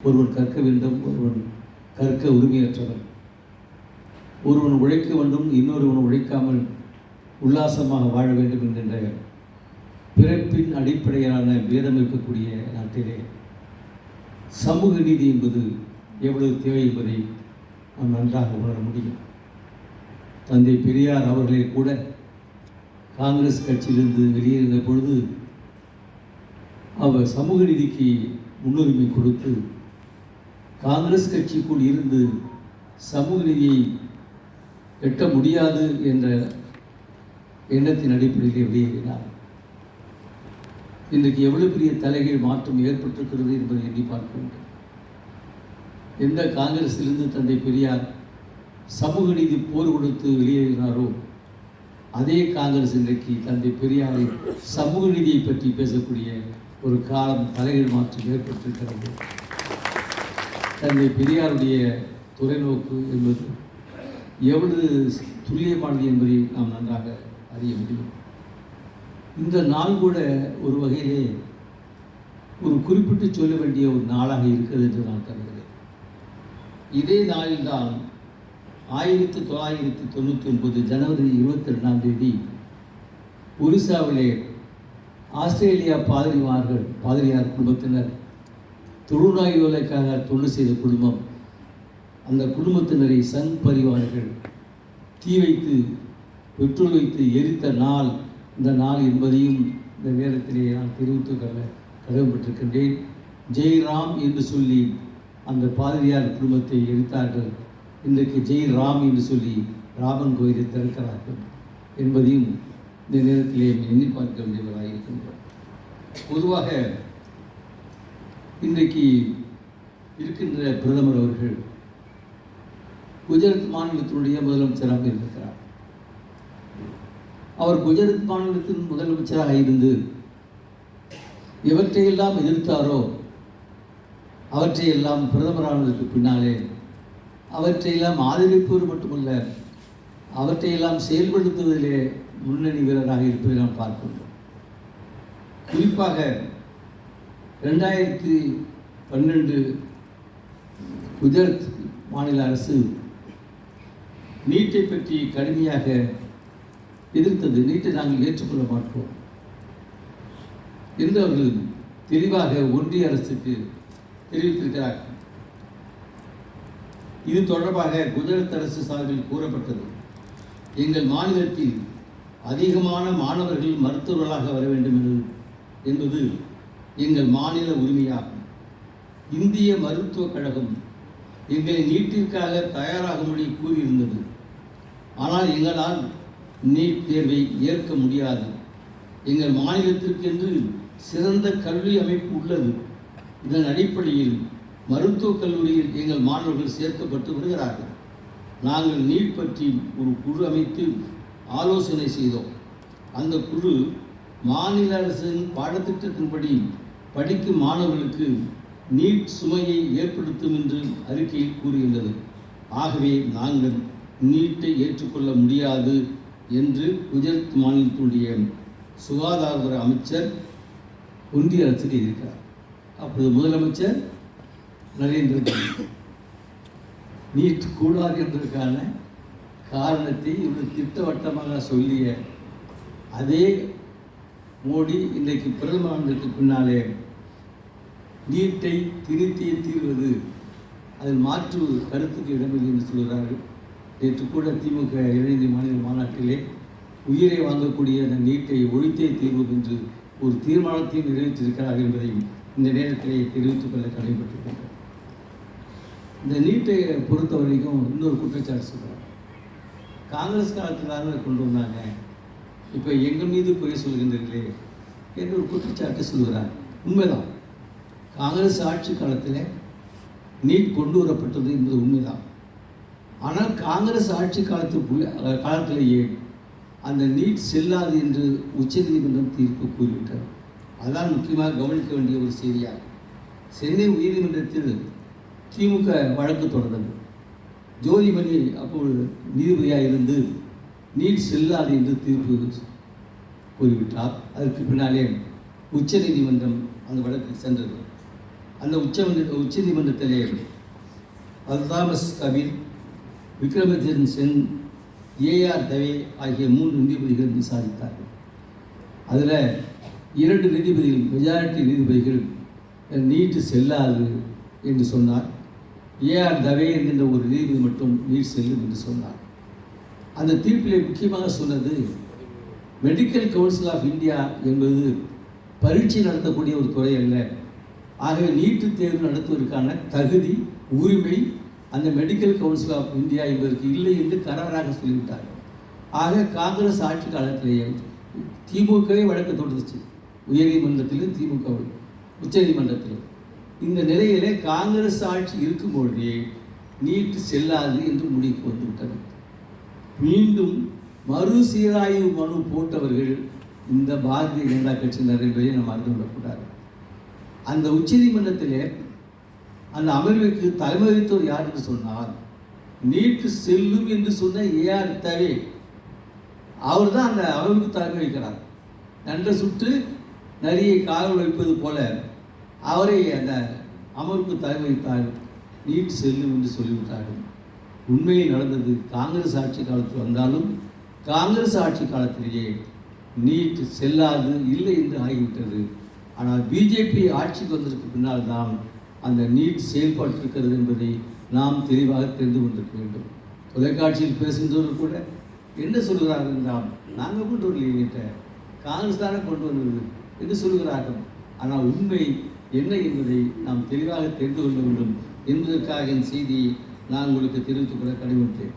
ஒருவன் கற்க வேண்டும் ஒருவன் கற்க உரிமையற்றவன். ஒருவன் உழைக்க வேண்டும் இன்னொருவன் உழைக்காமல் உல்லாசமாக வாழ வேண்டும் என்கின்ற பிறப்பின் அடிப்படையிலான வேதம் இருக்கக்கூடிய நாட்டிலே சமூக நீதி என்பது எவ்வளவு தேவை என்பதை நாம் நன்றாக உணர முடியும். தந்தை பெரியார் அவர்களே கூட காங்கிரஸ் கட்சியிலிருந்து வெளியேறின பொழுது அவர் சமூக நீதிக்கு முன்னுரிமை கொடுத்து காங்கிரஸ் கட்சிக்குள் இருந்து சமூக நீதியை எட்ட முடியாது என்ற எண்ணத்தின் அடிப்படையில் வெளியேறினார். இன்றைக்கு எவ்வளவு பெரிய தலைகீழ் மாற்றம் ஏற்பட்டிருக்கிறது என்பதை எண்ணி பார்க்க வேண்டும். எந்த காங்கிரஸிலிருந்து தந்தை பெரியார் சமூக நீதி போர் கொடுத்து வெளியேறினாரோ அதே காங்கிரஸ் இன்றைக்கு தந்தை பெரியாரை சமூக நீதியை பற்றி பேசக்கூடிய ஒரு காலம் தலைகீழ் மாற்றம் ஏற்பட்டிருக்கிறது. தந்தை பெரியாருடைய தொலைநோக்கு என்பது எவ்வளவு துல்லியமானது என்பதை நாம் நன்றாக அறிய முடியும். இந்த நாள் கூட ஒரு வகையிலே ஒரு குறிப்பிட்டு சொல்ல வேண்டிய ஒரு நாளாக இருக்கிறது என்று நான் கருதுகிறேன். இதே நாளில்தான் ஆயிரத்தி தொள்ளாயிரத்தி தொண்ணூற்றி ஒன்பது ஜனவரி இருபத்தி ரெண்டாம் தேதி ஒரிசாவிலே ஆஸ்திரேலியா பாதிரிமார்கள் பாதிரியார் குடும்பத்தினர் தொழுநோயாளிகளுக்காக தொண்டு செய்த குடும்பம் அந்த குடும்பத்தினரை சங் பரிவார்கள் தீ வைத்து பெட்ரோல் வைத்து எரித்த நாள் இந்த நாள் என்பதையும் இந்த நேரத்திலே நான் தெரிவித்துக் கொள்ள கடமைப்பட்டிருக்கின்றேன் ஜெய்ராம் என்று சொல்லி அந்த பாதிரியார் குடும்பத்தை எரித்தார்கள். இன்றைக்கு ஜெய் ராம் என்று சொல்லி ராமன் கோயிலை திறக்கிறார்கள் என்பதையும் இந்த நேரத்திலே எண்ணி பார்க்க வேண்டியவராக இருக்கின்றோம் பொதுவாக இன்றைக்கு இருக்கின்ற பிரதமர் அவர்கள் குஜராத் மாநிலத்தினுடைய முதலமைச்சராக இருக்கிறார். அவர் குஜராத் மாநிலத்தின் முதலமைச்சராக இருந்து எவற்றையெல்லாம் எதிர்த்தாரோ அவற்றையெல்லாம் பிரதமரானதற்கு பின்னாலே அவற்றையெல்லாம் ஆதரிப்பது மட்டுமல்ல அவற்றையெல்லாம் செயல்படுத்துவதிலே முன்னணி வீரராக இருப்பதை நாம் பார்க்கின்றோம். குறிப்பாக ரெண்டாயிரத்தி பன்னெண்டு குஜராத் மாநில அரசு நீட்டை பற்றி கடுமையாக எதிர்த்தது. நீட்டை நாங்கள் ஏற்றுக்கொள்ள மாட்டோம். என்று அவர்கள் தெளிவாக ஒன்றிய அரசுக்கு தெரிவித்திருக்கிறார்கள் இது தொடர்பாக குஜராத் அரசு சார்பில் கூறப்பட்டது. எங்கள் மாநிலத்தில் அதிகமான மாணவர்கள் மருத்துவர்களாக வர வேண்டும் என்று என்பது எங்கள் மாநில உரிமையாகும். இந்திய மருத்துவக் கழகம் எங்களை நீட்டிற்காக தயாராகும்படி கூறியிருந்தது. ஆனால் எங்களால் நீட் தேர்வை ஏற்க முடியாது. எங்கள் மாநிலத்திற்கென்று சிறந்த கல்வி அமைப்பு உள்ளது. இதன் அடிப்படையில் மருத்துவக் கல்லூரியில் எங்கள் மாணவர்கள் சேர்க்கப்பட்டு வருகிறார்கள். நாங்கள் நீட் பற்றி ஒரு குழு அமைத்து ஆலோசனை செய்தோம். அந்த குழு மாநில அரசின் பாடத்திட்டத்தின்படி படிக்கும் மாணவர்களுக்கு நீட் சுமையை ஏற்படுத்தும் என்று அறிக்கையில் கூறுகின்றது. ஆகவே நாங்கள் நீட்டை ஏற்றுக்கொள்ள முடியாது என்று குஜராத் மாநிலத்துடைய சுகாதாரத்துறை அமைச்சர் ஒன்றிய அரசுக்கு இருக்கிறார் அப்பொழுது முதலமைச்சர் நரேந்திர மோடி நீட் கூடாது என்பதற்கான காரணத்தை இவர் திட்டவட்டமாக சொல்லிய அதே மோடி இன்றைக்கு பிரதமருக்கு பின்னாலே நீட்டை திருத்தியே தீர்வது அதில் மாற்று கருத்துக்கு இடமில்லை என்று சொல்கிறார்கள். நேற்று கூட திமுக இளைஞர் மாநில மாநாட்டிலே உயிரை வாங்கக்கூடிய அந்த நீட்டை ஒழித்தே தீர்வோம் என்று ஒரு தீர்மானத்தையும் நிறைவேற்றிருக்கிறார் என்பதையும் இந்த நேரத்திலே தெரிவித்துக் கொள்ள கடமைப்பட்டிருக்கின்றோம் இந்த நீட்டை பொறுத்த வரைக்கும் இன்னொரு குற்றச்சாட்டு சொல்கிறார் காங்கிரஸ் காலத்தில் கொண்டு வந்தாங்க? இப்போ எங்கள் மீது பொய் சொல்கின்றீர்களே என்று ஒரு குற்றச்சாட்டு சொல்கிறார் உண்மைதான். காங்கிரஸ் ஆட்சி காலத்தில் நீட் கொண்டு வரப்பட்டது என்பது உண்மைதான். ஆனால் காங்கிரஸ் ஆட்சி காலத்துக்குள்ள காலத்திலேயே அந்த நீட் செல்லாது என்று உச்சநீதிமன்றம் தீர்ப்பு கூறிவிட்டது. அதான் முக்கியமாக கவனிக்க வேண்டிய ஒரு செய்தியாகும். சென்னை உயர்நீதிமன்றத்தில் திமுக வழக்கு தொடர்ந்தது. ஜோதிமணி அப்போது நீதிபதியாக இருந்து நீட் செல்லாது என்று தீர்ப்பு கூறிவிட்டார். அதற்கு பின்னாலே உச்ச நீதிமன்றம் அந்த வழக்கு சென்றது. அந்த உச்ச உச்ச நீதிமன்றத்திலே அல்தாமஸ் கபீர் விக்ரமஜன் சென் ஏஆர் தவே ஆகிய மூன்று நீதிபதிகள் விசாரித்தார்கள். அதில் இரண்டு நீதிபதிகள் மெஜாரிட்டி நீதிபதிகள் நீட்டு செல்லாது என்று சொன்னார். ஏஆர் தவே என்கின்ற ஒரு நீதிபதி மட்டும் நீட் செல்லும் என்று சொன்னார். அந்த தீர்ப்பிலே முக்கியமாக சொன்னது மெடிக்கல் கவுன்சில் ஆஃப் இந்தியா என்பது பரீட்சை நடத்தக்கூடிய ஒரு துறை அல்ல. ஆகவே நீட்டுத் தேர்வு நடத்துவதற்கான தகுதி உரிமை அந்த மெடிக்கல் கவுன்சில் ஆஃப் இந்தியா என்பதற்கு இல்லை என்று கராராக சொல்லிவிட்டார். ஆக காங்கிரஸ் ஆட்சி காலத்திலேயே திமுகவே வழக்கு தொடுத்துச்சு. உயர்நீதிமன்றத்திலும் திமுக உச்சநீதிமன்றத்திலும் இந்த நிலையிலே காங்கிரஸ் ஆட்சி இருக்கும்பொழுதே நீட்டு செல்லாது என்று முடிவுக்கு வந்துவிட்டது. மீண்டும் மறுசீராய்வு மனு போட்டவர்கள் இந்த பாரதிய ஜனதா கட்சியினர் என்பதை நம்ம அறிந்து கொள்ளக்கூடாது. அந்த உச்சநீதிமன்றத்திலே அந்த அமர்வுக்கு தலைமை வைத்தவர் யார் என்று சொன்னால் நீட்டு செல்லும் என்று சொன்ன ஏஆர் தவே அவர் தான் அந்த அமர்வுக்கு தலைமை வைக்கிறார் நன்ற சுட்டு நரியை காவல் வைப்பது போல அவரை அந்த அமர்வுக்கு தலைமை வைத்தார் நீட் செல்லும் என்று சொல்லிவிட்டார்கள். உண்மையில் நடந்தது காங்கிரஸ் ஆட்சி காலத்தில் வந்தாலும் காங்கிரஸ் ஆட்சி காலத்திலேயே நீட் செல்லாது இல்லை என்று ஆகிவிட்டது. ஆனால் பிஜேபி ஆட்சிக்கு வந்ததற்கு பின்னால் தான் அந்த நீட் செயல்பட்டிருக்கிறது என்பதை நாம் தெளிவாக தெரிந்து கொண்டிருக்க வேண்டும். தொலைக்காட்சியில் பேசுகின்றவர்கள் கூட என்ன சொல்கிறார்கள் என்றால் நாங்கள் கொண்டு வரலையே நீட்டை காங்கிரஸ் தானே கொண்டு வந்தது என்று சொல்கிறார்கள். ஆனால் உண்மை என்ன என்பதை நாம் தெளிவாக தெரிந்து கொள்ள வேண்டும். என்பதற்காக என் செய்தியை நான் உங்களுக்கு தெரிவித்துக் கொள்ள கடமைப்பட்டேன்